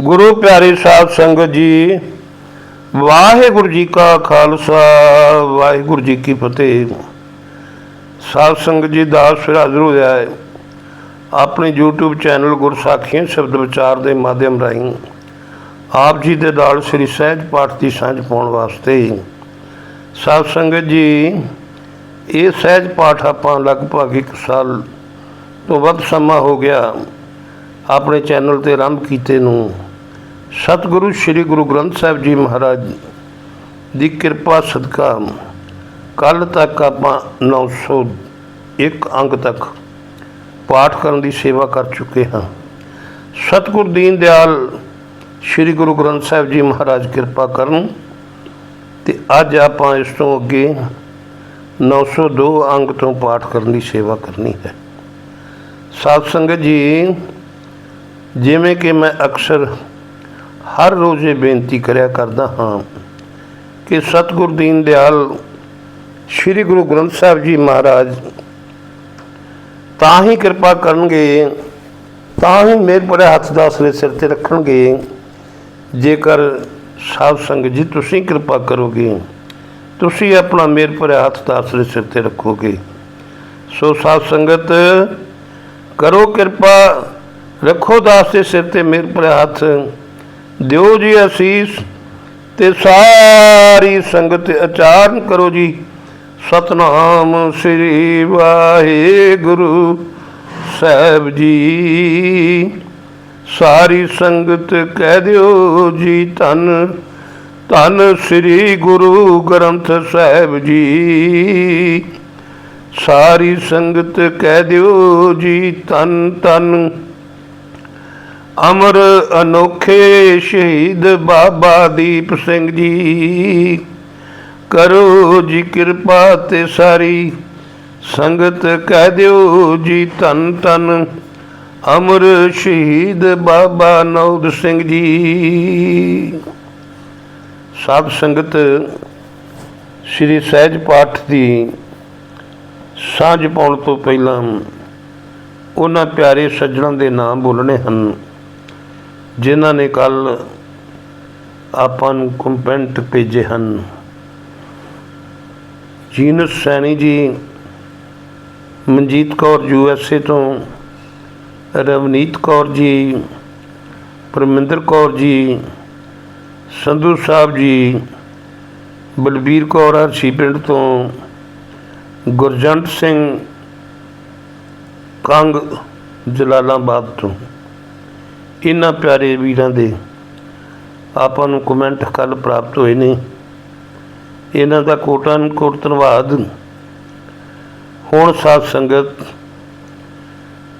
ਗੁਰੂ ਪਿਆਰੇ ਸਾਧ ਸੰਗਤ ਜੀ, ਵਾਹਿਗੁਰੂ ਜੀ ਕਾ ਖਾਲਸਾ, ਵਾਹਿਗੁਰੂ ਜੀ ਕੀ ਫਤਿਹ। ਸਾਧ ਸੰਗਤ ਜੀ, ਦਾਸ ਫਿਰ ਹਾਜ਼ਰ ਹੋਇਆ ਹੈ। ਆਪਣੇ YouTube ਚੈਨਲ ਗੁਰਸਾਖੀਆਂ ਸ਼ਬਦ ਵਿਚਾਰ ਦੇ ਮਾਧਿਅਮ ਰਾਹੀਂ ਆਪ ਜੀ ਦੇ ਨਾਲ ਸ੍ਰੀ ਸਹਿਜ ਪਾਠ ਦੀ ਸਾਂਝ ਪਾਉਣ ਵਾਸਤੇ। ਸਾਧ ਸੰਗਤ ਜੀ, ਇਹ ਸਹਿਜ ਪਾਠ ਆਪਾਂ ਲਗਭਗ ਇੱਕ ਸਾਲ ਤੋਂ ਵੱਧ ਸਮਾਂ ਹੋ ਗਿਆ। ਆਪਣੇ ਚੈਨਲ ਤੇ ਆਰੰਭ ਕੀਤੇ ਨੂੰ ਸਤਿਗੁਰੂ ਸ੍ਰੀ ਗੁਰੂ ਗ੍ਰੰਥ ਸਾਹਿਬ ਜੀ ਮਹਾਰਾਜ ਦੀ ਕਿਰਪਾ ਸਦਕਾ ਕੱਲ ਤੱਕ ਆਪਾਂ 901 ਅੰਕ ਤੱਕ ਪਾਠ ਕਰਨ ਦੀ ਸੇਵਾ ਕਰ ਚੁੱਕੇ ਹਾਂ। ਸਤਿਗੁਰ ਦੀਨ ਦਿਆਲ ਸ੍ਰੀ ਗੁਰੂ ਗ੍ਰੰਥ ਸਾਹਿਬ ਜੀ ਮਹਾਰਾਜ ਕਿਰਪਾ ਕਰਨ ਤੇ ਅੱਜ ਆਪਾਂ ਇਸ ਤੋਂ ਅੱਗੇ 902 ਅੰਗ ਤੋਂ ਪਾਠ ਕਰਨ ਦੀ ਸੇਵਾ ਕਰਨੀ ਹੈ। ਸਾਧ ਸੰਗਤ ਜੀ, ਜਿਵੇਂ ਕਿ ਮੈਂ ਅਕਸਰ ਹਰ ਰੋਜ਼ ਇਹ ਬੇਨਤੀ ਕਰਿਆ ਕਰਦਾ ਹਾਂ ਕਿ ਸਤਿਗੁਰ ਦੀਨ ਦਿਆਲ ਸ੍ਰੀ ਗੁਰੂ ਗ੍ਰੰਥ ਸਾਹਿਬ ਜੀ ਮਹਾਰਾਜ ਤਾਂ ਹੀ ਕਿਰਪਾ ਕਰਨਗੇ, ਤਾਂ ਹੀ ਮੇਰੇ ਪਰੇ ਹੱਥ ਦਾ ਅਸਲੇ ਸਿਰ ਤੇ ਰੱਖਣਗੇ। ਜੇਕਰ ਸਾਧ ਸੰਗਤ ਜੀ ਤੁਸੀਂ ਕਿਰਪਾ ਕਰੋਗੇ, ਤੁਸੀਂ ਆਪਣਾ ਮੇਰ ਭਰਿਆ ਹੱਥ ਦਾ ਅਸਲੇ ਸਿਰ ਤੇ ਰੱਖੋਗੇ। ਸੋ ਸਾਧ ਸੰਗਤ, ਕਰੋ ਕਿਰਪਾ, ਰੱਖੋ ਦਾਸ ਦੇ ਸਿਰ ਤੇ ਮੇਰ ਭਰਿਆ ਹੱਥ। ਦਿਓ ਜੀ ਅਸੀਸ ਤੇ ਸਾਰੀ ਸੰਗਤ ਆਚਰਨ ਕਰੋ ਜੀ। ਸਤਨਾਮ ਸ੍ਰੀ ਵਾਹਿਗੁਰੂ ਸਾਹਿਬ ਜੀ। ਸਾਰੀ ਸੰਗਤ ਕਹਿ ਦਿਓ ਜੀ ਧੰਨ ਧੰਨ ਸ੍ਰੀ ਗੁਰੂ ਗ੍ਰੰਥ ਸਾਹਿਬ ਜੀ। ਸਾਰੀ ਸੰਗਤ ਕਹਿ ਦਿਓ ਜੀ ਧੰਨ ਧੰਨ। ਅਮਰ ਅਨੋਖੇ ਸ਼ਹੀਦ ਬਾਬਾ ਦੀਪ ਸਿੰਘ ਜੀ। ਕਰੋ ਜੀ ਕਿਰਪਾ ਤੇ ਸਾਰੀ, ਸੰਗਤ ਕਹਿ ਦਿਓ ਜੀ ਧੰਨ ਧੰਨ। ਅਮਰ ਸ਼ਹੀਦ ਬਾਬਾ ਨੌਦ ਸਿੰਘ ਜੀ। ਸਾਧ ਸੰਗਤ ਸ੍ਰੀ ਸਹਿਜ ਪਾਠ ਦੀ ਸਾਂਝ ਪਾਉਣ ਤੋਂ ਪਹਿਲਾਂ, ਉਹਨਾਂ ਪਿਆਰੇ ਸੱਜਣਾਂ ਦੇ ਨਾਮ ਬੋਲਣੇ ਹਨ। ਜਿਨ੍ਹਾਂ ਨੇ ਕੱਲ ਆਪਾਂ ਨੂੰ ਕੰਪੈਂਟ ਭੇਜੇ ਹਨ। Jeans Saini ji, Manjeet Kaur U S A ਤੋਂ, ਰਵਨੀਤ ਕੌਰ ਜੀ, ਪਰਮਿੰਦਰ ਕੌਰ ਜੀ, ਸੰਧੂ ਸਾਹਿਬ ਜੀ, ਬਲਬੀਰ ਕੌਰ ਹਰਸ਼ੀ ਪਿੰਡ ਤੋਂ, ਗੁਰਜੰਟ ਸਿੰਘ ਕੰਗ ਜਲਾਲਾਬਾਦ ਤੋਂ। ਇਹਨਾਂ ਪਿਆਰੇ ਵੀਰਾਂ ਦੇ ਆਪਾਂ ਨੂੰ ਕਮੈਂਟ ਕੱਲ ਪ੍ਰਾਪਤ ਹੋਏ ਨੇ। ਇਹਨਾਂ ਦਾ ਕੋਟਨ ਕੋਟ ਧੰਨਵਾਦ। ਹੁਣ ਸਾਧ ਸੰਗਤ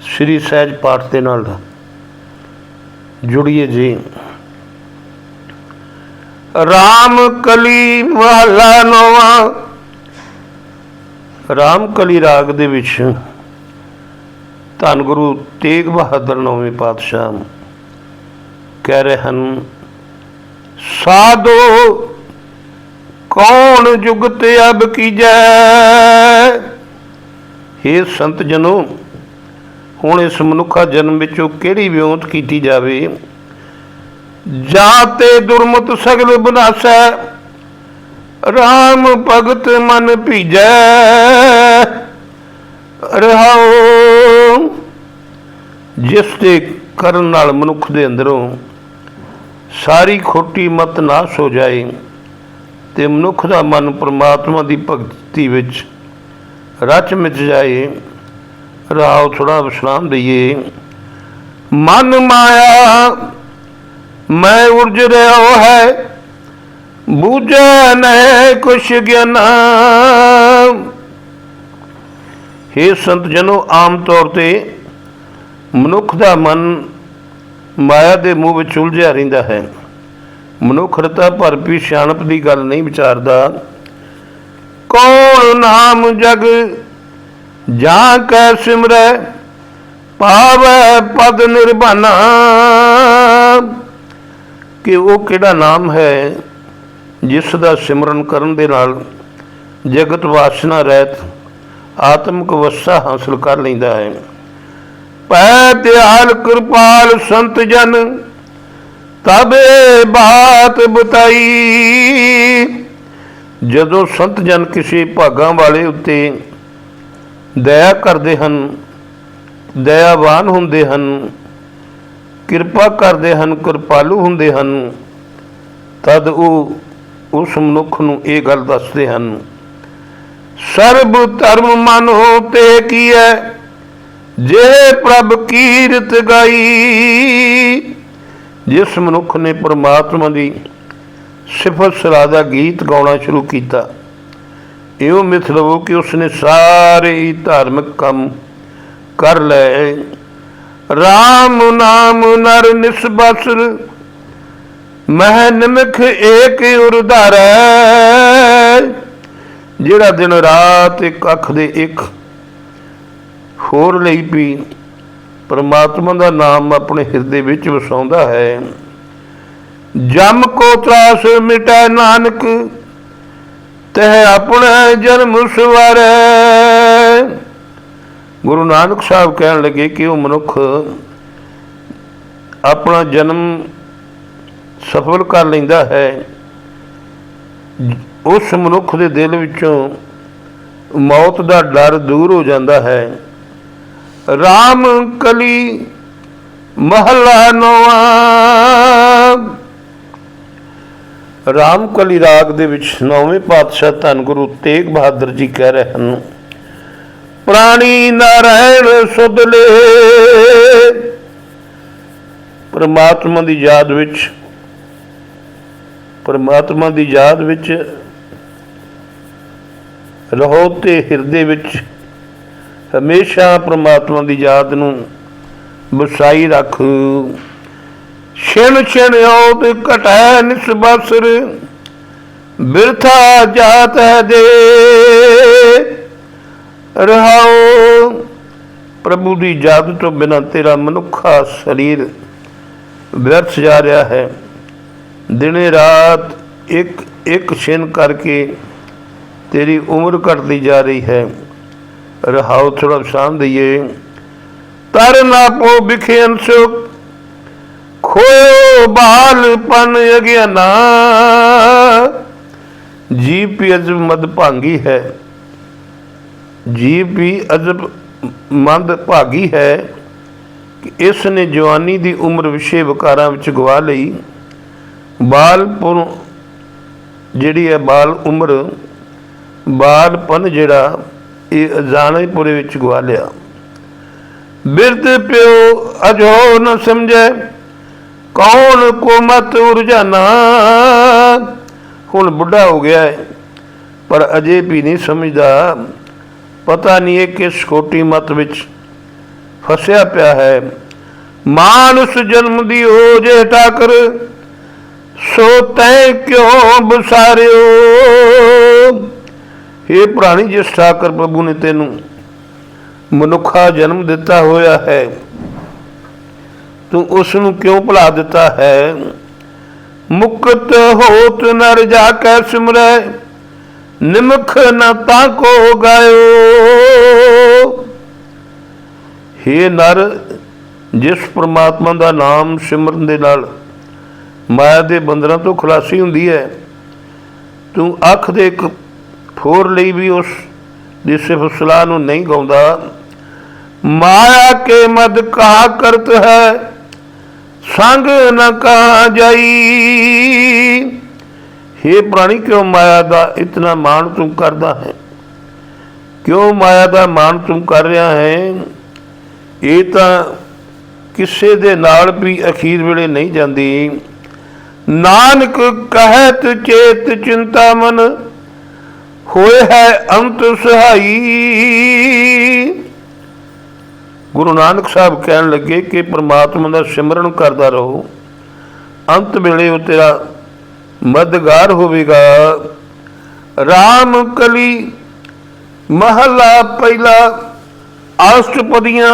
ਸ੍ਰੀ ਸਹਿਜ ਪਾਠ ਦੇ ਨਾਲ ਜੁੜੀਏ ਜੀ। ਰਾਮ ਕਲੀ ਮਹਲਾ ਨਵਾਂ। ਰਾਮ ਕਲੀ ਰਾਗ ਦੇ ਵਿੱਚ ਧੰਨ ਗੁਰੂ ਤੇਗ ਬਹਾਦਰ ਨੌਵੇਂ ਪਾਤਸ਼ਾਹ ਕਹਿ ਰਹੇ ਹਨ, ਸਾਧੋ ਕੌਣ ਜੁਗਤ ਅਬ ਕੀਜੈ? हे ਸੰਤ ਜਨੋ, ਹੁਣ ਇਸ ਮਨੁੱਖਾ ਜਨਮ ਵਿੱਚੋਂ ਕਿਹੜੀ ਵਿਉਂਤ ਕੀਤੀ ਜਾਵੇ? ਜਾਂ ਤੇ ਦੁਰਮਤ ਸਗਲ ਬਨਾਸੈ RAM ਭਗਤ ਮਨ ਭੀਜੈ। ਰਹਾਉ ਜਿਸ ਦੇ ਕਰਨ ਨਾਲ ਮਨੁੱਖ ਦੇ ਅੰਦਰੋਂ ਸਾਰੀ ਖੋਟੀ ਮਤ ਨਾਸ਼ ਹੋ ਜਾਏ ਤੇ ਮਨੁੱਖ ਦਾ ਮਨ ਪ੍ਰਮਾਤਮਾ ਦੀ ਭਗਤੀ ਵਿੱਚ ਰਚ ਮਿਚ ਜਾਏ ਰਾਉ ਥੋੜਾ ਵਿਸ਼ਰਾਮ ਦਈਏ ਮਨ ਮਾਇਆ, ਮੈਂ ਉਰਜ ਰਿਹਾ ਹੈ, ਬੂਝੈ ਨਹਿ ਕੁਛ ਗਿਆਨਾ। हे ਸੰਤ ਜਨੋ, ਆਮ ਤੌਰ ਤੇ ਮਨੁੱਖ ਦਾ ਮਨ ਮਾਇਆ ਦੇ ਮੂੰਹ ਵਿੱਚ ਉਲਝਿਆ ਰਹਿੰਦਾ ਹੈ। ਮਨੁੱਖਰਤਾ ਭਰ ਵੀ ਸਿਆਣਪ ਦੀ ਗੱਲ ਨਹੀਂ ਵਿਚਾਰਦਾ। ਕੌਣ ਨਾਮ ਜਗ ਜਾਂ ਕੈ ਸਿਮਰੈ, ਪਾਵੈ ਪਦ ਨਿਰਭਾਨਾ। ਕਿ ਉਹ ਕਿਹੜਾ ਨਾਮ ਹੈ ਜਿਸ ਦਾ ਸਿਮਰਨ ਕਰਨ ਦੇ ਨਾਲ ਜਗਤ ਵਾਸਨਾ ਰਹਿਤ ਆਤਮਿਕ ਅਵਸਥਾ ਹਾਸਲ ਕਰ ਲੈਂਦਾ ਹੈ। ਪੈ ਦਿਆਲ ਕਿਰਪਾਲ ਸੰਤ ਜਨ, ਤਬੇ ਬਾਤ ਬਤਾਈ। ਜਦੋਂ ਸੰਤ ਜਨ ਕਿਸੇ ਭਾਗਾਂ ਵਾਲੇ ਉੱਤੇ ਦਇਆ ਕਰਦੇ ਹਨ, ਦਇਆਵਾਨ ਹੁੰਦੇ ਹਨ, ਕਿਰਪਾ ਕਰਦੇ ਹਨ, ਕਿਰਪਾਲੂ ਹੁੰਦੇ ਹਨ, ਤਦ ਉਹ ਉਸ ਮਨੁੱਖ ਨੂੰ ਇਹ ਗੱਲ ਦੱਸਦੇ ਹਨ, ਸਰਬ ਧਰਮ ਮਨ ਹੋ ਤੇ ਕੀਐ ਜੇ ਪ੍ਰਭ ਕੀਰਤ ਗਾਈ, ਜਿਸ ਮਨੁੱਖ ਨੇ ਪਰਮਾਤਮਾ ਦੀ ਸਿਫਤ ਸਲਾਹ ਗੀਤ ਗਾਉਣਾ ਸ਼ੁਰੂ ਕੀਤਾ। ਇਹੋ ਮਿਥ ਲਵੋ ਕਿ ਉਸਨੇ ਸਾਰੇ ਹੀ ਧਾਰਮਿਕ ਕੰਮ ਕਰ ਲਏ। RAM ਨਾਮ ਨਰ ਨਿਸਬਸਰ, ਮਹਿ ਨਿਮਖ ਏਕ ਉਰਧਾਰੈ ਜਿਹੜਾ ਦਿਨ ਰਾਤ ਇੱਕ ਅੱਖ ਦੇ ਇੱਕ ਹੋਰ ਲਈ ਵੀ ਪਰਮਾਤਮਾ ਦਾ ਨਾਮ ਆਪਣੇ ਹਿਰਦੇ ਵਿੱਚ ਵਸਾਉਂਦਾ ਹੈ। ਜਮ ਕੋ ਤਰਾਸ ਮਿਟੈ ਨਾਨਕ, ਤਹ ਆਪਣਾ ਜਨਮ ਸਵਾਰੈ। ਗੁਰੂ ਨਾਨਕ ਸਾਹਿਬ ਕਹਿਣ ਲੱਗੇ ਕਿ ਉਹ ਮਨੁੱਖ ਆਪਣਾ ਜਨਮ ਸਫਲ ਕਰ ਲੈਂਦਾ ਹੈ। ਉਸ ਮਨੁੱਖ ਦੇ ਦਿਲ ਵਿੱਚੋਂ ਮੌਤ ਦਾ ਡਰ ਦੂਰ ਹੋ ਜਾਂਦਾ ਹੈ। RAM ਕਲੀ ਮਹਲਾ ਨਵਾ। RAM ਕਲੀ ਰਾਗ ਦੇ ਵਿੱਚ ਨੌਵੇਂ ਪਾਤਸ਼ਾਹ ਧੰਨ ਗੁਰੂ ਤੇਗ ਬਹਾਦਰ ਜੀ ਕਹਿ ਰਹੇ ਹਨ, ਪ੍ਰਾਣੀ ਨਾਰਾਇਣ ਸੁਧਲੇ ਪਰਮਾਤਮਾ ਦੀ ਯਾਦ ਵਿੱਚ, ਪਰਮਾਤਮਾ ਦੀ ਯਾਦ ਵਿੱਚ, ਰਹੋ ਤੇ ਹਿਰਦੇ ਵਿੱਚ ਹਮੇਸ਼ਾ ਪ੍ਰਮਾਤਮਾ ਦੀ ਯਾਦ ਨੂੰ ਵਸਾਈ ਰੱਖ। ਛਿਣ ਛਿਣ ਔਦ ਘਟੈ ਨਿਸਬਸਰ ਬਿਰਥਾ ਜਾਤ ਹੈ ਦੇ। ਰਹਾਓ ਪ੍ਰਭੂ ਦੀ ਯਾਦ ਤੋਂ ਬਿਨਾ ਤੇਰਾ ਮਨੁੱਖਾ ਸਰੀਰ ਵਿਅਰਥ ਜਾ ਰਿਹਾ ਹੈ। ਦਿਨੇ ਰਾਤ ਇੱਕ ਇੱਕ ਛਿਨ ਕਰਕੇ ਤੇਰੀ ਉਮਰ ਘਟਦੀ ਜਾ ਰਹੀ ਹੈ। ਰਹਾਉ ਥੋੜਾ ਸ਼ਾਨ ਦਈਏ। ਤਰ ਨਾ ਪੋ ਵਿਖੇ ਅਨਸੁਖ, ਖੋਇਓ ਬਾਲ ਪਨ ਅਗਿਆਨਾ। ਜੀਵ ਵੀ ਅਜਬ ਮਦ ਭਾਂਗੀ ਹੈ ਜੀਵ ਵੀ ਅਜਬ ਮੰਦ ਭਾਗੀ ਹੈ ਕਿ ਇਸ ਨੇ ਜਵਾਨੀ ਦੀ ਉਮਰ ਵਿਸ਼ੇ ਵਿਕਾਰਾਂ ਵਿੱਚ ਗਵਾ ਲਈ। ਬਾਲਪੁਰ ਜਿਹੜੀ ਹੈ ਬਾਲ ਉਮਰ ਬਾਲਪਨ ਜਿਹੜਾ ਇਹ ਅਜਾਣੇਪੁਰੇ ਵਿੱਚ ਗਵਾ ਲਿਆ ਬਿਰਧ ਪਿਓ, ਅਜੋ ਨ ਸਮਝੈ, ਕੌਣ ਕੋ ਮਤ ਉਰਜਾਨਾ? ਹੁਣ ਬੁੱਢਾ ਹੋ ਗਿਆ ਹੈ ਪਰ ਅਜੇ ਵੀ ਨਹੀਂ ਸਮਝਦਾ। ਪਤਾ ਨਹੀਂ ਇਹ ਕਿਸ ਛੋਟੀ ਮਤ ਵਿੱਚ ਫਸਿਆ ਪਿਆ ਹੈ। ਮਾਨੁਸ ਜਨਮ ਦੀ ਹੋ ਜੇ ਟਾਕਰ ਸੋ ਤੈ ਕਿਉ ਬਸਾਰਿਓ? ਇਹ ਪ੍ਰਾਣੀ ਜਿਸ ਠਾਕਰ ਪ੍ਰਭੂ ਨੇ ਤੈਨੂੰ ਮਨੁੱਖਾ ਜਨਮ ਦਿੱਤਾ ਹੋਇਆ ਹੈ। ਤੂੰ ਉਸ ਨੂੰ ਕਿਉਂ ਭੁਲਾ ਦਿੱਤਾ ਹੈ? ਮੁਕਤ ਹੋਤ ਨਰ ਜਾ ਕੈ ਸਿਮਰੈ, ਨਿਮਖ ਨ ਤਾ ਕੋ ਗਾਇਓ। हे ਨਰ, ਜਿਸ ਪ੍ਰਮਾਤਮਾ ਦਾ ਨਾਮ ਸਿਮਰਨ ਦੇ ਨਾਲ ਮਾਇਆ ਦੇ ਬੰਦਰਾਂ ਤੋਂ ਖੁਲਾਸੀ ਹੁੰਦੀ ਹੈ, ਤੂੰ ਅੱਖ ਦੇ ਇੱਕ ਫੋਰ ਲਈ ਵੀ ਉਸ ਦੀ ਸਿਫਤ ਸਲਾਹ ਨੂੰ ਨਹੀਂ ਗਾਉਂਦਾ। ਮਾਇਆ ਕੇ ਮਦ ਕਹਾ ਕਰਤ ਹੈ, ਸੰਗ ਨ ਕਹਾ ਜਾਈ। हे ਪ੍ਰਾਣੀ, ਕਿਉਂ ਮਾਇਆ ਦਾ ਇਤਨਾ ਮਾਣ ਤੂੰ ਕਰਦਾ ਹੈ? ਕਿਉਂ ਮਾਇਆ ਦਾ ਮਾਣ ਤੂੰ ਕਰ ਰਿਹਾ ਹੈ? ਇਹ ਤਾਂ ਕਿਸੇ ਦੇ ਨਾਲ ਵੀ ਅਖੀਰ ਵੇਲੇ ਨਹੀਂ ਜਾਂਦੀ। ਨਾਨਕ ਕਹਿਤ ਚੇਤ ਚਿੰਤਾ ਮਨ ਹੋਏ ਹੈ ਅੰਤ ਸਹਾਈ। ਗੁਰੂ ਨਾਨਕ ਸਾਹਿਬ ਕਹਿਣ ਲੱਗੇ ਕਿ ਪ੍ਰਮਾਤਮਾ ਦਾ ਸਿਮਰਨ ਕਰਦਾ ਰਹੋ। ਅੰਤ ਵੇਲੇ ਉਹ ਤੇਰਾ ਮਦਦਗਾਰ ਹੋਵੇਗਾ। RAM ਕਲੀ ਮਹਲਾ ਪਹਿਲਾ ਅਸ਼ਟਪਦੀਆਂ।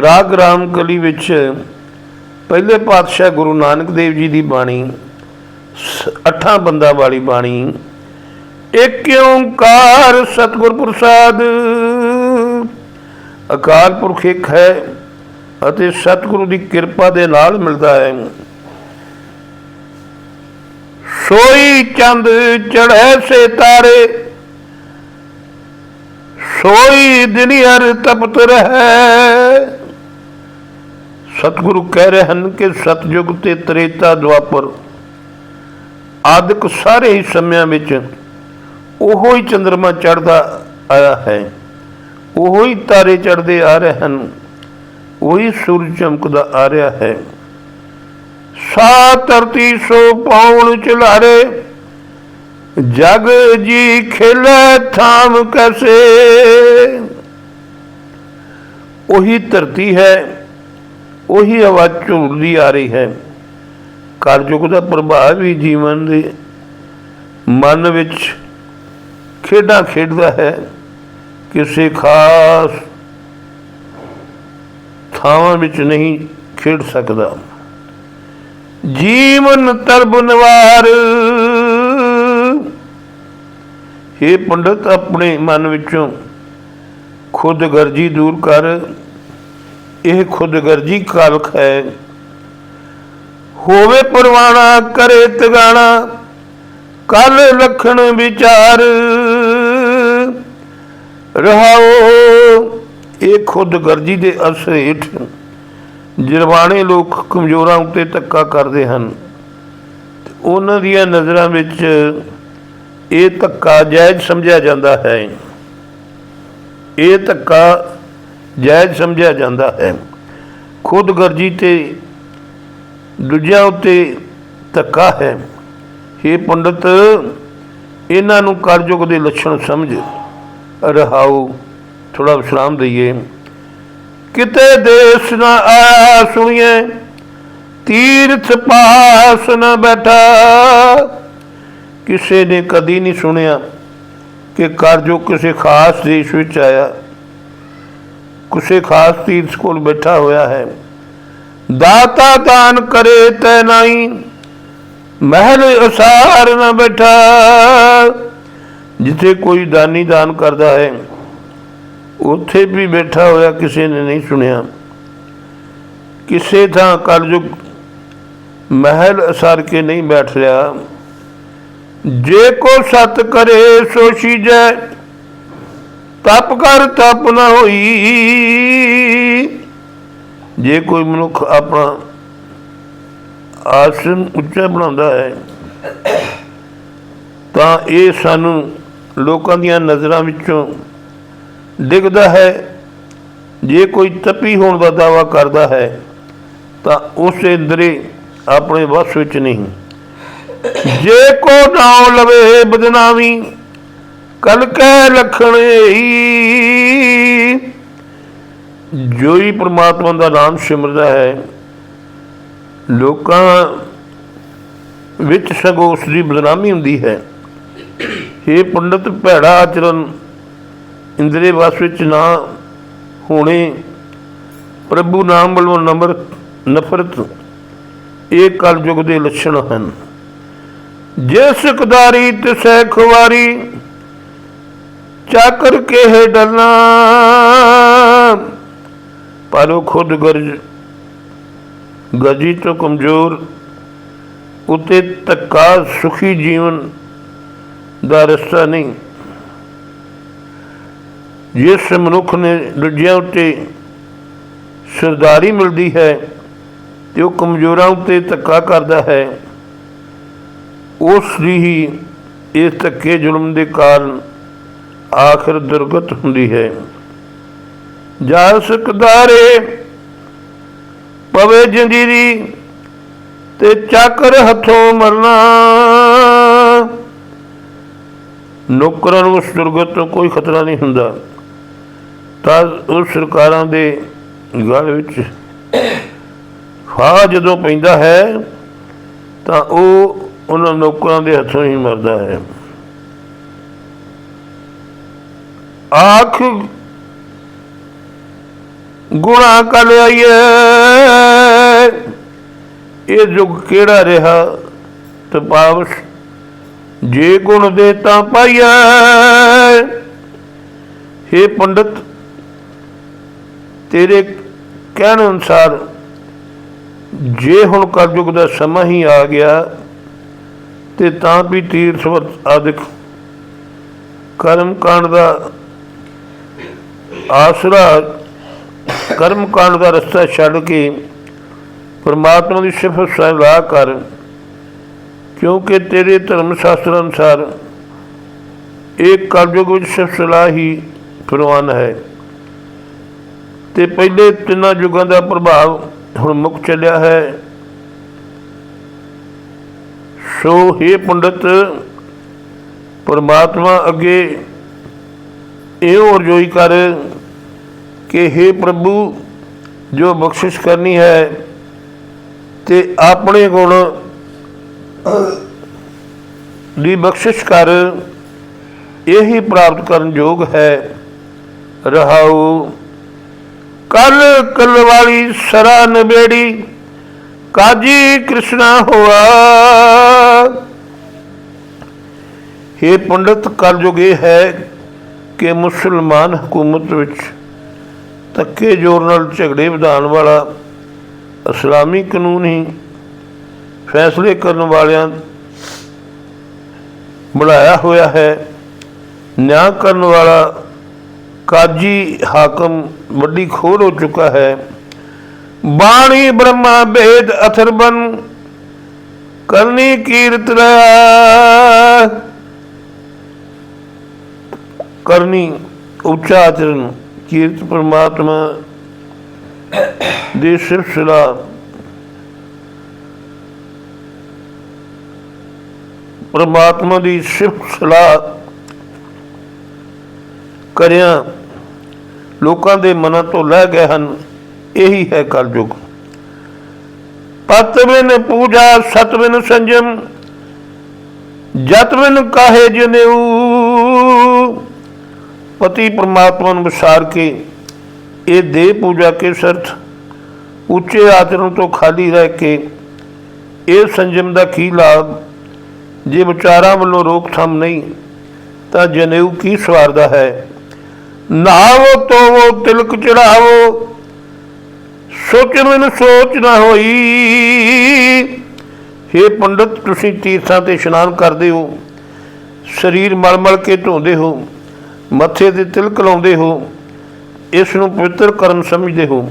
ਰਾਗ ਰਾਮ ਕਲੀ ਵਿੱਚ ਪਹਿਲੇ ਪਾਤਸ਼ਾਹ ਗੁਰੂ ਨਾਨਕ ਦੇਵ ਜੀ ਦੀ ਬਾਣੀ ਅੱਠਾਂ ਬੰਦਾ ਵਾਲੀ ਬਾਣੀ। ਇੱਕ ਓੰਕਾਰ ਸਤਿਗੁਰ ਪ੍ਰਸਾਦ। ਅਕਾਲ ਪੁਰਖ ਇੱਕ ਹੈ ਅਤੇ ਸਤਿਗੁਰੂ ਦੀ ਕਿਰਪਾ ਦੇ ਨਾਲ ਮਿਲਦਾ ਹੈ। ਸੋਈ ਚੰਦ ਚੜ੍ਹੈ ਸੇ ਤਾਰੇ, ਸੋਈ ਦਿਨਿਅਰ ਤਪਤ ਰਹੈ। ਸਤਿਗੁਰੂ ਕਹਿ ਰਹੇ ਹਨ ਕਿ ਸਤਜੁਗ ਤੇ ਤ੍ਰੇਤਾ ਦੁਆਪਰ, ਆਦਿਕ ਸਾਰੇ ਹੀ ਸਮਿਆਂ ਵਿੱਚ ਉਹੋ ਹੀ ਚੰ드ਰਮਾ ਚੜ੍ਹਦਾ ਆਇਆ ਹੈ, ਉਹੋ ਹੀ ਤਾਰੇ ਚੜ੍ਹਦੇ ਆ ਰਹੇ ਹਨ, ਉਹੀ ਸੂਰਜ ਚਮਕਦਾ ਆ ਰਿਹਾ ਹੈ। ਸਾ ਧਰਤੀ ਸੋ ਪਾਉਣ ਚਲਾਰੇ, ਜਗ ਜੀ ਖਿਲੇ ਥਾਮ ਕੈਸੇ। ਉਹੀ ਧਰਤੀ ਹੈ, ਉਹੀ ਆਵਾਜ਼ ਝੂਲਦੀ ਆ ਰਹੀ ਹੈ। ਕਲਯੁਗ ਦਾ ਪ੍ਰਭਾਵ ਵੀ ਜੀਵਨ ਦੇ ਮਨ ਵਿੱਚ ਖੇਡਾਂ ਖੇਡਦਾ ਹੈ ਕਿਸੇ ਖਾਸ ਥਾਵਾਂ ਵਿੱਚ ਨਹੀਂ ਖੇਡ ਸਕਦਾ। ਜੀਵਨ ਤਰਬ ਇਹ ਪੰਡਤ, ਆਪਣੇ ਮਨ ਵਿੱਚੋਂ ਖੁਦਗਰਜੀ ਦੂਰ ਕਰ। ਇਹ ਖੁਦਗਰਜੀ ਕਾਲਖ ਹੈ। ਹੋਵੇ ਪਰਵਾਣਾ, ਕਰੇ ਤਗਾਣਾ, ਕੱਲ ਲਖਣ ਵਿਚਾਰ। ਰਹਾਓ ਇਹ ਖੁਦਗਰਜੀ ਦੇ ਅਸਰ ਹੇਠ ਜਰਵਾਣੇ ਲੋਕ ਕਮਜ਼ੋਰਾਂ ਉੱਤੇ ਧੱਕਾ ਕਰਦੇ ਹਨ। ਉਹਨਾਂ ਦੀਆਂ ਨਜ਼ਰਾਂ ਵਿੱਚ ਇਹ ਧੱਕਾ ਜਾਇਜ਼ ਸਮਝਿਆ ਜਾਂਦਾ ਹੈ। ਇਹ ਧੱਕਾ ਜਾਇਜ਼ ਸਮਝਿਆ ਜਾਂਦਾ ਹੈ। ਖੁਦਗਰਜੀ ਤੇ ਦੂਜਿਆਂ ਉੱਤੇ ਧੱਕਾ ਹੈ। ਇਹ ਪੰਡਤ, ਇਹਨਾਂ ਨੂੰ ਕਰਜੁਗ ਦੇ ਲੱਛਣ ਸਮਝ। ਰਹਾਓ ਥੋੜਾ ਵਿਸ਼ਰਾਮ ਦਈਏ। ਕਿਤੇ ਦੇਸ ਨਾ ਆਇਆ ਸੁਣੀਏ, ਤੀਰਥ ਪਾਸ ਨਾ ਬੈਠਾ। ਕਿਸੇ ਨੇ ਕਦੀ ਨਹੀਂ ਸੁਣਿਆ ਕਿ ਕਰਜੋ ਕਿਸੇ ਖਾਸ ਦੇਸ਼ ਵਿੱਚ ਆਇਆ, ਕਿਸੇ ਖਾਸ ਤੀਰਥ ਕੋਲ ਬੈਠਾ ਹੋਇਆ ਹੈ। ਦਾਤਾ ਦਾਨ ਕਰੇ ਤੈ ਨਹੀਂ, ਮਹਿਲ ਅਸਾਰ ਨਾ ਬੈਠਾ। ਜਿੱਥੇ ਕੋਈ ਦਾਨੀ ਦਾਨ ਕਰਦਾ ਹੈ, ਉੱਥੇ ਵੀ ਬੈਠਾ ਹੋਇਆ ਕਿਸੇ ਨੇ ਨਹੀਂ ਸੁਣਿਆ। ਕਿਸੇ ਥਾਂ ਕਲਯੁਗ ਮਹਿਲ ਅਸਰ ਕੇ ਨਹੀਂ ਬੈਠ ਰਿਹਾ। ਜੇ ਕੋ ਸਤ ਕਰੇ ਸੋ ਸੀਜੈ, ਤਪ ਕਰ ਤਪ ਨਾ ਹੋਈ। ਜੇ ਕੋਈ ਮਨੁੱਖ ਆਪਣਾ ਆਸਨ ਉੱਚਾ ਬਣਾਉਂਦਾ ਹੈ, ਤਾਂ ਇਹ ਸਾਨੂੰ ਲੋਕਾਂ ਦੀਆਂ ਨਜ਼ਰਾਂ ਵਿੱਚੋਂ ਡਿੱਗਦਾ ਹੈ। ਜੇ ਕੋਈ ਤਪੀ ਹੋਣ ਦਾ ਦਾਵਾ ਕਰਦਾ ਹੈ, ਤਾਂ ਉਸੇ ਦਰੇ ਆਪਣੇ ਵਸ ਵਿੱਚ ਨਹੀਂ। ਜੇ ਕੋ ਨਾਉ ਲਵੇ ਬਦਨਾਮੀ, ਕਲ ਕਹਿ ਲਖਣ ਹੀ ਜੋ ਹੀ ਪ੍ਰਮਾਤਮਾ ਦਾ ਨਾਮ ਸਿਮਰਦਾ ਹੈ। ਲੋਕਾਂ ਵਿੱਚ ਸਗੋਂ ਉਸ ਦੀ ਬਦਨਾਮੀ ਹੁੰਦੀ ਹੈ। ਇਹ ਪੰਡਤ, ਭੈੜਾ ਆਚਰਨ ਇੰਦਰੇ ਵਸ ਵਿੱਚ ਨਾ ਹੋਣੇ। ਪ੍ਰਭੂ ਨਾਮ ਵੱਲੋਂ ਨਮਰ ਨਫ਼ਰਤ, ਇਹ ਕਲਯੁਗ ਦੇ ਲੱਛਣ ਹਨ। ਜਿਸ ਕਦਾਰੀ ਤਿਸੈ ਖੁਵਾਰੀ, ਚਾਕਰ ਕੇ ਹੈ ਡਰਨਾ ਪਰ ਉਹ ਖੁਦ ਗਰਜ, ਗਰਜੀ ਤੋਂ ਕਮਜ਼ੋਰ, ਉਤੇ ਧੱਕਾ ਸੁਖੀ ਜੀਵਨ ਦਾ ਰਸਤਾ ਨਹੀਂ। ਜਿਸ ਮਨੁੱਖ ਨੇ ਦੂਜਿਆਂ ਉੱਤੇ ਸਰਦਾਰੀ ਮਿਲਦੀ ਹੈ ਤੇ ਉਹ ਕਮਜ਼ੋਰਾਂ ਉੱਤੇ ਧੱਕਾ ਕਰਦਾ ਹੈ, ਉਸ ਦੀ ਹੀ ਇਸ ਧੱਕੇ ਜ਼ੁਲਮ ਦੇ ਕਾਰਨ ਆਖਰ ਦੁਰਗਤ ਹੁੰਦੀ ਹੈ। ਜਾ ਸਕਦਾਰੇ ਪਵੇ ਜੰਦੀਰੀ ਤੇ ਚੱਕਰ ਹੱਥੋਂ ਮਰਨਾ। ਨੌਕਰਾਂ ਨੂੰ ਉਸ ਦੁਰਗਤ ਤੋਂ ਕੋਈ ਖਤਰਾ ਨਹੀਂ ਹੁੰਦਾ। ਤਾਂ ਉਸ ਸਰਕਾਰਾਂ ਦੇ ਗੱਲ ਵਿੱਚ ਫਾ ਜਦੋਂ ਪੈਂਦਾ ਹੈ, ਤਾਂ ਉਹ ਉਹਨਾਂ ਨੌਕਰਾਂ ਦੇ ਹੱਥੋਂ ਹੀ ਮਰਦਾ ਹੈ। ਆਖ, ਗੁਣਾ ਕਰ ਆਈਏ ਇਹ ਯੁੱਗ ਕਿਹੜਾ ਰਿਹਾ? ਤਪਾਵਸ ਜੇ ਗੁਣ ਦੇ ਤਾਂ ਪਾਈਐ। हे ਪੰਡਤ, ਤੇਰੇ ਕਹਿਣ ਅਨੁਸਾਰ ਜੇ ਹੁਣ ਕਲਯੁਗ ਦਾ ਸਮਾਂ ਹੀ ਆ ਗਿਆ, ਤੇ ਤਾਂ ਵੀ ਤੀਰਥ ਆਦਿਕ ਕਰਮ ਕਾਂਡ ਦਾ ਆਸਰਾ, ਕਰਮ ਕਾਂਡ ਦਾ ਰਸਤਾ ਛੱਡ ਕੇ ਪਰਮਾਤਮਾ ਦੀ ਸਿਫਤ ਸਲਾਹ ਕਰ ਕਿਉਂਕਿ ਤੇਰੇ ਧਰਮ ਸ਼ਾਸਤਰ ਅਨੁਸਾਰ ਇਹ ਕਲਯੁਗ ਵਿੱਚ ਸਿਫਤ ਸਲਾਹ ਹੀ ਪ੍ਰਵਾਨ ਹੈ। ਤੇ ਪਹਿਲੇ ਤਿੰਨਾਂ ਯੁਗਾਂ ਦਾ ਪ੍ਰਭਾਵ ਹੁਣ ਮੁੱਕ ਚੱਲਿਆ ਹੈ। ਸੋ हे ਪੰਡਤ, ਪਰਮਾਤਮਾ ਅੱਗੇ ਇਹ ਅਰਜ਼ੋਈ ਕਰ ਕਿ हे ਪ੍ਰਭੂ, ਜੋ ਬਖਸ਼ਿਸ਼ ਕਰਨੀ ਹੈ ਤੇ ਆਪਣੇ ਗੁਣ ਦੀ ਬਖਸ਼ਿਸ਼ ਕਰ, ਇਹੀ ਪ੍ਰਾਪਤ ਕਰਨ ਯੋਗ ਹੈ। ਰਹਾਉ, ਕਲ ਕਲ ਵਾਲੀ ਸਰਾ ਨਬੇੜੀ, ਕਾਜੀ ਕ੍ਰਿਸ਼ਨਾ ਹੋਆ। ਇਹ ਪੰਡਤ, ਕਲਯੁਗ ਇਹ ਹੈ ਕਿ ਮੁਸਲਮਾਨ ਹਕੂਮਤ ਵਿੱਚ ਧੱਕੇ ਜ਼ੋਰ ਨਾਲ ਝਗੜੇ ਵਿਧਾਨ ਵਾਲਾ ਇਸਲਾਮੀ ਕਾਨੂੰਨ ਹੀ ਫੈਸਲੇ ਕਰਨ ਵਾਲਿਆਂ ਬਣਾਇਆ ਹੋਇਆ ਹੈ ਨਿਆਂ ਕਰਨ ਵਾਲਾ ਕਾਜੀ ਹਾਕਮ ਵੱਡੀ ਖੋੜ ਹੋ ਚੁੱਕਾ ਹੈ ਬਾਣੀ ਬ੍ਰਹਮਾ ਭੇਦ ਅਥਰਬਨ ਕਰਨੀ ਕੀਰਤ ਰਹਾ ਕਰਨੀ ਉੱਚਾ ਆਚਰਨ ਕੀਰਤ ਪਰਮਾਤਮਾ ਦੇ ਸਿਲਸਿਲਾ ਪਰਮਾਤਮਾ ਦੀ ਸਿਫਤ ਸਲਾਹ ਕਰਿਆ, ਲੋਕਾਂ ਦੇ ਮਨਾਂ ਤੋਂ ਲੈ ਗਏ ਹਨ, ਇਹੀ ਹੈ ਕਲਯੁਗ। ਪਤ ਪੂਜਾ ਸਤਵਿਨ ਸੰਜਮ ਜਤ ਕਾਹੇ ਜਨੇਊ। ਪਤੀ ਪ੍ਰਮਾਤਮਾ ਨੂੰ ਵਿਸਾਰ ਕੇ ਇਹ ਦੇ ਪੂਜਾ ਕੇ ਸਰਥ, ਉੱਚੇ ਆਚਰਣ ਤੋਂ ਖਾਲੀ ਰਹਿ ਕੇ ਇਹ ਸੰਜਮ ਦਾ ਕੀ ਲਾਭ ਜੇ ਵਿਚਾਰਾਂ ਵੱਲੋਂ ਰੋਕਥਾਮ ਨਹੀਂ, ਤਾਂ ਜਨੇਊ ਕੀ ਸਵਾਰਦਾ ਹੈ? ਨਾਵੋ ਤੋਵੋ ਤਿਲਕ ਚੜਾਵੋ ਸੋਚ ਮੈਨੂੰ ਸੋਚ ਨਾ ਹੋਈ। हे ਪੰਡਤ, ਤੁਸੀਂ ਤੀਰਥਾਂ ਤੇ ਇਸ਼ਨਾਨ ਕਰਦੇ ਹੋ, ਸਰੀਰ ਮਲ ਮਲ ਕੇ ਧੋਂਦੇ ਹੋ, ਮੱਥੇ ਤੇ ਤਿਲਕ ਲਾਉਂਦੇ ਹੋ ਇਸ ਨੂੰ ਪਵਿੱਤਰ ਕਰਨ ਸਮਝਦੇ ਹੋ।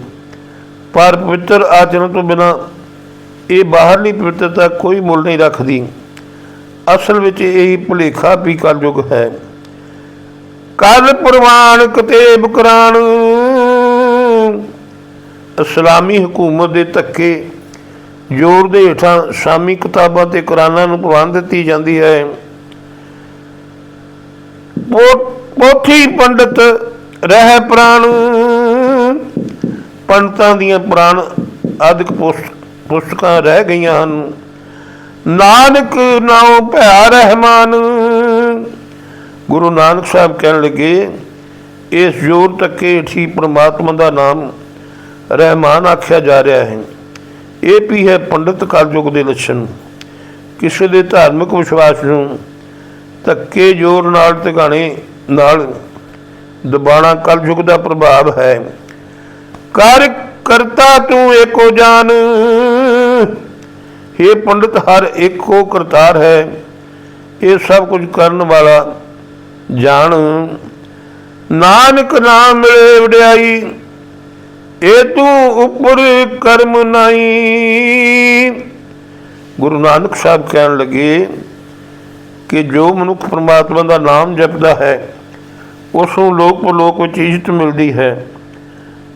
ਪਰ ਪਵਿੱਤਰ ਆਚਰਣ ਤੋਂ ਬਿਨਾ ਇਹ ਬਾਹਰਲੀ ਪਵਿੱਤਰਤਾ ਕੋਈ ਮੁੱਲ ਨਹੀਂ ਰੱਖਦੀ। ਅਸਲ ਵਿੱਚ ਇਹ ਭੁਲੇਖਾ ਵੀ ਕਲਯੁਗ ਹੈ। ਕਲ ਪ੍ਰਵਾਨ ਕਤੇਬ ਕੁਰਾਨ ਇਸਲਾਮੀ ਹਕੂਮਤ ਦੇ ਧੱਕੇ, ਜ਼ੋਰ ਦੇ ਹੇਠਾਂ ਸ਼ਾਮੀ ਕਿਤਾਬਾਂ ਤੇ ਕੁਰਾਨਾਂ ਨੂੰ ਪ੍ਰਵਾਨ ਦਿੱਤੀ ਜਾਂਦੀ ਹੈ। ਪੋਥੀ ਪੰਡਤ ਰਹਿ ਪ੍ਰਾਣ। ਪੰਡਤਾਂ ਦੀਆਂ ਪ੍ਰਾਣ ਆਦਿਕ ਪੁਸਤਕਾਂ ਰਹਿ ਗਈਆਂ ਹਨ। ਨਾਨਕ ਨਾਉ ਭਿਆ ਰਹਿਮਾਨ। ਗੁਰੂ ਨਾਨਕ ਸਾਹਿਬ ਕਹਿਣ ਲੱਗੇ, ਇਸ ਜੋਰ ਤੱਕੇ ਠੀ ਪ੍ਰਮਾਤਮਾ ਦਾ ਨਾਮ ਰਹਿਮਾਨ ਆਖਿਆ ਜਾ ਰਿਹਾ ਹੈ। ਇਹ ਵੀ ਹੈ ਪੰਡਤ ਕਲਯੁਗ ਦੇ ਲੱਛਣ। ਕਿਸੇ ਦੇ ਧਾਰਮਿਕ ਵਿਸ਼ਵਾਸ ਨੂੰ ਧੱਕੇ ਜ਼ੋਰ ਨਾਲ ਟਿਕਾਣੇ ਨਾਲ ਦਬਾਣਾ ਕਲਯੁਗ ਦਾ ਪ੍ਰਭਾਵ ਹੈ। ਕਰ ਕਰਤਾ ਤੂੰ ਏਕੋ ਜਾਨ। ਇਹ ਪੰਡਤ, ਹਰ ਇੱਕੋ ਕਰਤਾਰ ਹੈ। ਇਹ ਸਭ ਕੁਝ ਕਰਨ ਵਾਲਾ ਜਾਣ। ਨਾਨਕ ਨਾਮ ਮਿਲੇ ਵਡਿਆਈ, ਇਹ ਤੂੰ ਉੱਪਰ ਕਰਮ ਨਹੀਂ। ਗੁਰੂ ਨਾਨਕ ਸਾਹਿਬ ਕਹਿਣ ਲੱਗੇ ਕਿ ਜੋ ਮਨੁੱਖ ਪਰਮਾਤਮਾ ਦਾ ਨਾਮ ਜਪਦਾ ਹੈ, ਉਸ ਨੂੰ ਲੋਕ ਪਰਲੋਕ ਵਿੱਚ ਇੱਜ਼ਤ ਮਿਲਦੀ ਹੈ।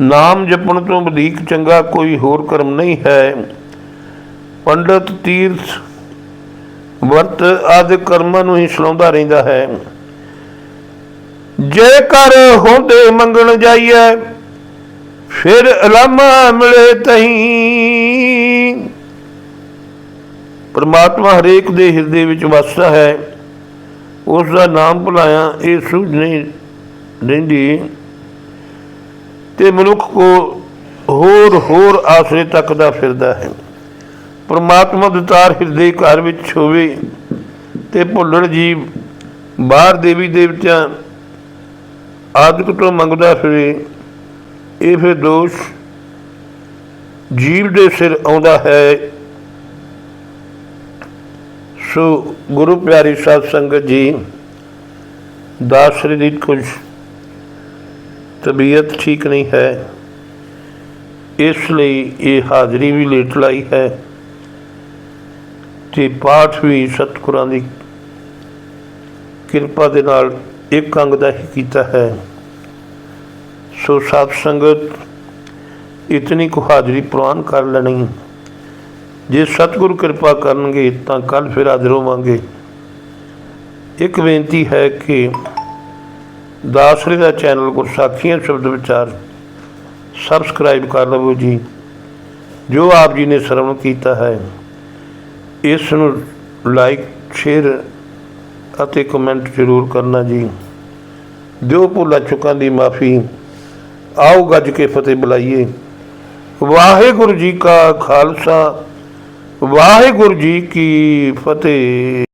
ਨਾਮ ਜਪਣ ਤੋਂ ਵਧੇਕ ਚੰਗਾ ਕੋਈ ਹੋਰ ਕਰਮ ਨਹੀਂ ਹੈ। ਪੰਡਤ ਤੀਰਥ ਵਰਤ ਆਦਿ ਕਰਮਾਂ ਨੂੰ ਹੀ ਸਲਾਉਂਦਾ ਰਹਿੰਦਾ ਹੈ। ਜੇਕਰ ਹੁੰਦੇ ਮੰਗਣ ਜਾਈਏ, ਫਿਰ ਅਲਾਮਾ ਮਿਲੇ ਤਹੀਂ। ਪਰਮਾਤਮਾ ਹਰੇਕ ਦੇ ਹਿਰਦੇ ਵਿੱਚ ਵਸਦਾ ਹੈ। ਉਸ ਦਾ ਨਾਮ ਭੁਲਾਇਆ, ਇਹ ਸੁਝ ਨਹੀਂ ਰਹਿੰਦੀ। ਤੇ ਮਨੁੱਖ ਕੋ ਹੋਰ ਹੋਰ ਆਸਰੇ ਤੱਕਦਾ ਫਿਰਦਾ ਹੈ। ਪਰਮਾਤਮਾ ਦੇ ਤਾਰ ਹਿਰਦੇ ਘਰ ਵਿੱਚ ਹੋਵੇ ਤੇ ਭੁੱਲਣ ਜੀਵ ਬਾਹਰ ਦੇਵੀ ਦੇਵਤਿਆਂ ਆਦਿਕ ਤੋਂ ਮੰਗਦਾ ਫਿਰੇ, ਇਹ ਫਿਰ ਦੋਸ਼ ਜੀਵ ਦੇ ਸਿਰ ਆਉਂਦਾ ਹੈ। ਸੋ ਗੁਰੂ ਪਿਆਰੀ ਸਾਧ ਸੰਗਤ ਜੀ, ਦਾਸਰੀ ਦੀ ਕੁਝ ਤਬੀਅਤ ਠੀਕ ਨਹੀਂ ਹੈ, ਇਸ ਲਈ ਇਹ ਹਾਜ਼ਰੀ ਵੀ ਲੇਟ ਲਾਈ ਹੈ। ਤੇ ਪਾਠ ਵੀ ਸਤਿਗੁਰਾਂ ਦੀ ਕਿਰਪਾ ਦੇ ਨਾਲ ਇੱਕ ਅੰਗ ਦਾ ਹੀ ਕੀਤਾ ਹੈ। ਸੋ ਸਾਧ ਸੰਗਤ, ਇਤਨੀ ਕੁ ਹਾਜ਼ਰੀ ਪ੍ਰਵਾਨ ਕਰ ਲੈਣੀ। ਜੇ ਸਤਿਗੁਰੂ ਕਿਰਪਾ ਕਰਨਗੇ, ਤਾਂ ਕੱਲ ਫਿਰ ਹਾਜ਼ਰ ਹੋਵਾਂਗੇ। ਇੱਕ ਬੇਨਤੀ ਹੈ ਕਿ ਦਾਸਰੇ ਦਾ ਚੈਨਲ ਗੁਰਸਾਖੀਆਂ ਸ਼ਬਦ ਵਿਚਾਰ ਸਬਸਕ੍ਰਾਈਬ ਕਰ ਲਵੋ ਜੀ, ਜੋ ਆਪ ਜੀ ਨੇ ਸ਼ਰਵਣ ਕੀਤਾ ਹੈ। ਇਸ ਨੂੰ ਲਾਈਕ ਸ਼ੇਅਰ ਅਤੇ ਕਮੈਂਟ ਜ਼ਰੂਰ ਕਰਨਾ ਜੀ। ਦਿਓ ਭੁੱਲਾਂ ਚੁੱਕਾਂ ਦੀ ਮਾਫੀ। ਆਓ ਗੱਜ ਕੇ ਫਤਿਹ ਬੁਲਾਈਏ। ਵਾਹਿਗੁਰੂ ਜੀ ਕਾ ਖਾਲਸਾ, ਵਾਹਿਗੁਰੂ ਜੀ ਕੀ ਫਤਿਹ।